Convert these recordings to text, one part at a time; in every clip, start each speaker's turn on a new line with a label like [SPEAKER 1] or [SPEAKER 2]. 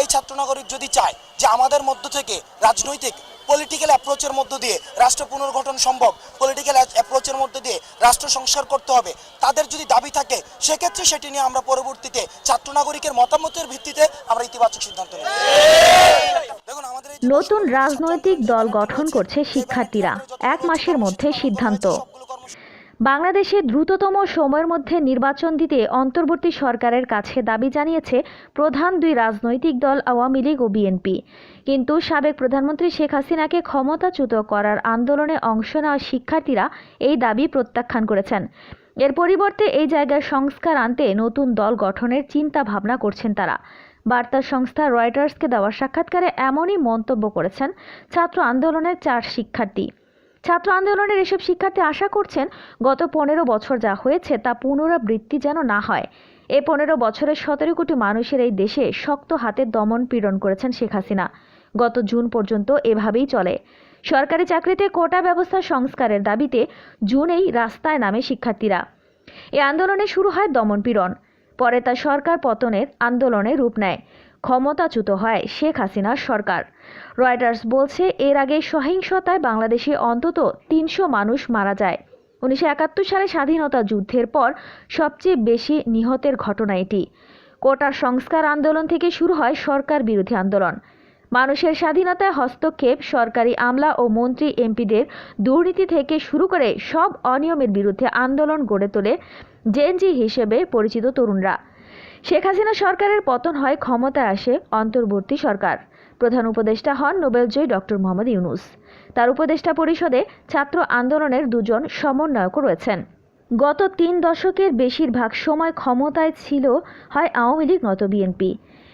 [SPEAKER 1] এই ছাত্র নাগরিক যদি চায় যে আমাদের মধ্য থেকে রাজনৈতিক পলিটিক্যাল অ্যাপ্রোচের মধ্য দিয়ে রাষ্ট্র পুনর্গঠন সম্ভব পলিটিক্যাল অ্যাপ্রোচের মধ্য দিয়ে রাষ্ট্র সংস্কার করতে হবে তাদের যদি দাবি থাকে সেক্ষেত্রে সেটি নিয়ে আমরা পরবর্তীতে ছাত্র নাগরিকের মতামতের ভিত্তিতে আমরা ইতিবাচক সিদ্ধান্ত নেব।
[SPEAKER 2] নতুন রাজনৈতিক দল গঠন করছে শিক্ষার্থীরা। এক মাসের মধ্যে সিদ্ধান্ত। বাংলাদেশে দ্রুততম সময়ের মধ্যে নির্বাচন দিতে অন্তর্বর্তী সরকারের কাছে দাবি জানিয়েছে প্রধান দুই রাজনৈতিক দল আওয়ামী লীগ ও বিএনপি। কিন্তু সাবেক প্রধানমন্ত্রী শেখ হাসিনাকে ক্ষমতাচ্যুত করার আন্দোলনে অংশ নেওয়া শিক্ষার্থীরা এই দাবি প্রত্যাখ্যান করেছেন। এর পরিবর্তে এই জায়গায় সংস্কার আনতে নতুন দল গঠনের চিন্তা ভাবনা করছেন তারা। বার্তা সংস্থা রয়টার্সকে দেওয়া সাক্ষাৎকারে এমনই মন্তব্য করেছেন ছাত্র আন্দোলনের চার শিক্ষার্থী। ছাত্র আন্দোলনের এসব শিক্ষার্থী আশা করছেন গত পনেরো বছর যা হয়েছে তা পুনরাবৃত্তি যেন না হয়। এ পনেরো বছরে সতেরো কোটি মানুষের এই দেশে শক্ত হাতে দমন পীড়ন করেছেন শেখ হাসিনা। গত জুন পর্যন্ত এভাবেই চলে। সরকারি চাকরিতে কোটা ব্যবস্থা সংস্কারের দাবিতে জুনেই রাস্তায় নামে শিক্ষার্থীরা। এ আন্দোলনে শুরু হয় দমনপীড়ন পরে তা সরকার পতনের আন্দোলনে রূপ নেয়। ক্ষমতাচ্যুত হয় শেখ হাসিনার সরকার। রয়টার্স বলছে, এর আগে সহিংসতায় বাংলাদেশে অন্তত তিনশো মানুষ মারা যায়। উনিশশো একাত্তর সালে স্বাধীনতা যুদ্ধের পর সবচেয়ে বেশি নিহতের ঘটনা এটি। কোটার সংস্কার আন্দোলন থেকে শুরু হয় সরকার বিরোধী আন্দোলন। মানুষের স্বাধীনতায় হস্তক্ষেপ, সরকারি আমলা ও মন্ত্রী এমপিদের দুর্নীতি থেকে শুরু করে সব অনিয়মের বিরুদ্ধে আন্দোলন গড়ে তোলে জেনজি হিসেবে পরিচিত তরুণরা। শেখ হাসিনা সরকারের পতন হয় ক্ষমতায় আসে অন্তর্বর্তী সরকার। প্রধান উপদেষ্টা হন নোবেলজয়ী ডক্টর মোহাম্মদ ইউনুস। তার উপদেষ্টা পরিষদে ছাত্র আন্দোলনের দুজন সমন্বয়কও রয়েছেন। গত তিন দশকের বেশিরভাগ সময় ক্ষমতায় ছিল হয় আওয়ামী লীগ নত বিএনপি।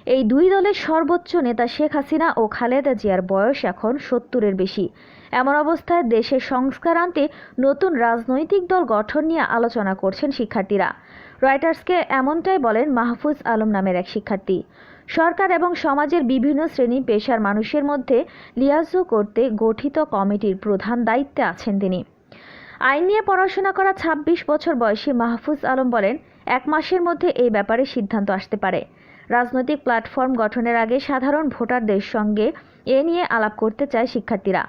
[SPEAKER 2] এই দুই দলের সর্বোচ্চ নেতা শেখ হাসিনা ও খালেদা জিয়ার বয়স এখন সত্তরের বেশি। এমন অবস্থায় দেশের সংস্কার আনতে নতুন রাজনৈতিক দল গঠন নিয়ে আলোচনা করছেন শিক্ষার্থীরা। রয়টার্সকে এমনটাই বলেন মাহফুজ আলম নামের এক শিক্ষার্থী। সরকার এবং সমাজের বিভিন্ন শ্রেণি পেশার মানুষের মধ্যে লিয়াজু করতে গঠিত কমিটির প্রধান দায়িত্বে আছেন তিনি। আইন নিয়ে পড়াশোনা করা ২৬ বছর বয়সী মাহফুজ আলম বলেন, এক মাসের মধ্যে এই ব্যাপারে সিদ্ধান্ত আসতে পারে। রাজনৈতিক প্ল্যাটফর্ম গঠনের আগে সাধারণ ভোটারদের সঙ্গে এ নিয়ে আলাপ করতে চায় শিক্ষার্থীরা।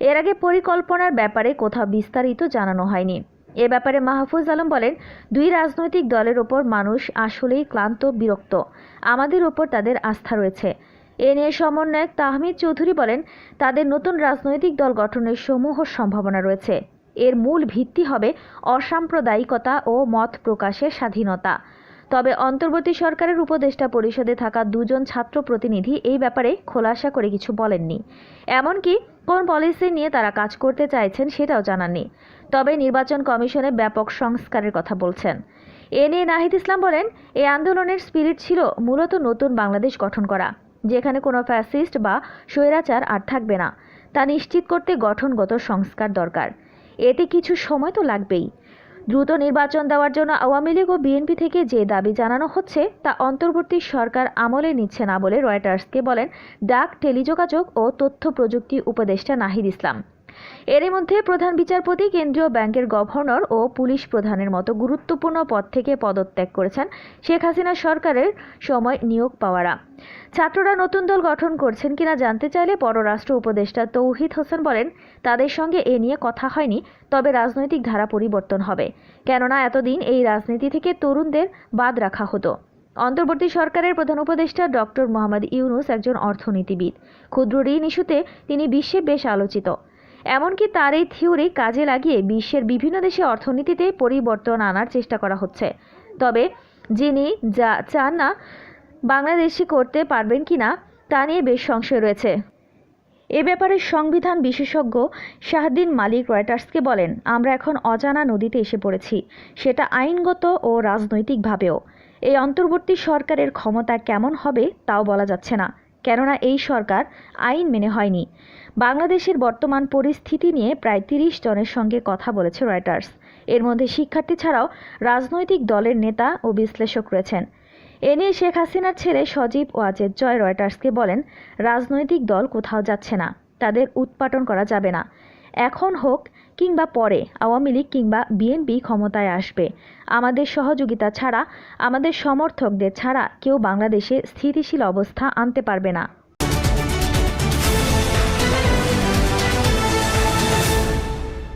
[SPEAKER 2] এর আগে পরিকল্পনার ব্যাপারে কোথাও বিস্তারিত জানানো হয়নি। এ ব্যাপারে মাহফুজ আলম বলেন, দুই রাজনৈতিক দলের ওপর মানুষ আসলেই ক্লান্ত, বিরক্ত। আমাদের ওপর তাদের আস্থা রয়েছে। এ নিয়ে সমন্বয়ক তাহমিদ চৌধুরী বলেন, তাদের নতুন রাজনৈতিক দল গঠনের সমূহ সম্ভাবনা রয়েছে। এর মূল ভিত্তি হবে অসাম্প্রদায়িকতা ও মত প্রকাশের স্বাধীনতা। তবে অন্তর্বর্তী সরকারের উপদেষ্টা পরিষদে থাকা দুজন ছাত্র প্রতিনিধি এই ব্যাপারে খোলাসা করে কিছু বলেননি। এমনকি কোন পলিসি নিয়ে তারা কাজ করতে চাইছেন সেটাও জানাননি। তবে নির্বাচন কমিশনে ব্যাপক সংস্কারের কথা বলছেন। এ নিয়ে নাহিদ ইসলাম বলেন এই আন্দোলনের স্পিরিট ছিল মূলত নতুন বাংলাদেশ গঠন করা, যেখানে কোনো ফ্যাসিস্ট বা স্বৈরাচার আর থাকবে না। তা নিশ্চিত করতে গঠনগত সংস্কার দরকার। এতে কিছু সময় তো লাগবেই। দ্রুত নির্বাচন দেওয়ার জন্য আওয়ামী লীগ ও বিএনপি থেকে যে দাবি জানানো হচ্ছে, তা অন্তর্বর্তী সরকার আমলে নিচ্ছে না বলে রয়টার্সকে বলেন ডাক, টেলিযোগাযোগ ও তথ্য প্রযুক্তি উপদেষ্টা নাহিদ ইসলাম। এরই মধ্যে প্রধান বিচারপতি কেন্দ্রীয় ব্যাংকের গভর্নর ও পুলিশ প্রধানের মতো গুরুত্বপূর্ণ পদ থেকে পদত্যাগ করেছেন শেখ হাসিনা সরকারের সময় নিয়োগ পাওয়ারা। ছাত্ররা নতুন দল গঠন করছেন কিনা জানতে চাইলে পররাষ্ট্র উপদেষ্টা তৌহিদ হোসেন বলেন, তাদের সঙ্গে এ নিয়ে কথা হয়নি, তবে রাজনৈতিক ধারা পরিবর্তন হবে। কেননা এতদিন এই রাজনীতি থেকে তরুণদের বাদ রাখা হতো। অন্তর্বর্তী সরকারের প্রধান উপদেষ্টা ডক্টর মোহাম্মদ ইউনুস একজন অর্থনীতিবিদ। ক্ষুদ্র ঋণ ইস্যুতে তিনি বিশ্বে বেশ আলোচিত। এমনকি তার এই থিওরি কাজে লাগিয়ে বিশ্বের বিভিন্ন দেশে অর্থনীতিতে পরিবর্তন আনার চেষ্টা করা হচ্ছে। তবে যিনি যা চান না, বাংলাদেশি করতে পারবেন কিনা তা নিয়ে বেশ সংশয় রয়েছে। এ ব্যাপারে সংবিধান বিশেষজ্ঞ শাহদ্দিন মালিক রয়টার্সকে বলেন, আমরা এখন অজানা নদীতে এসে পড়েছি। সেটা আইনগত ও রাজনৈতিকভাবেও। এই অন্তর্বর্তী সরকারের ক্ষমতা কেমন হবে, তাও বলা যাচ্ছে না। কেননা এই সরকার আইন মেনে হয়নি। বাংলাদেশের বর্তমান পরিস্থিতি নিয়ে প্রায় তিরিশ জনের সঙ্গে কথা বলেছে রয়টার্স। এর মধ্যে শিক্ষার্থী ছাড়াও রাজনৈতিক দলের নেতা ও বিশ্লেষক রয়েছেন। এ নিয়ে শেখ হাসিনার ছেলে সজীব ওয়াজেদ জয় রয়টার্সকে বলেন, রাজনৈতিক দল কোথাও যাচ্ছে না, তাদের উৎপাটন করা যাবে না। এখন হোক কিংবা পরে আওয়ামী লীগ কিংবা বিএনপি ক্ষমতায় আসবে। আমাদের সহযোগিতা ছাড়া, আমাদের সমর্থকদের ছাড়া কেউ বাংলাদেশে স্থিতিশীল অবস্থা আনতে পারবে না।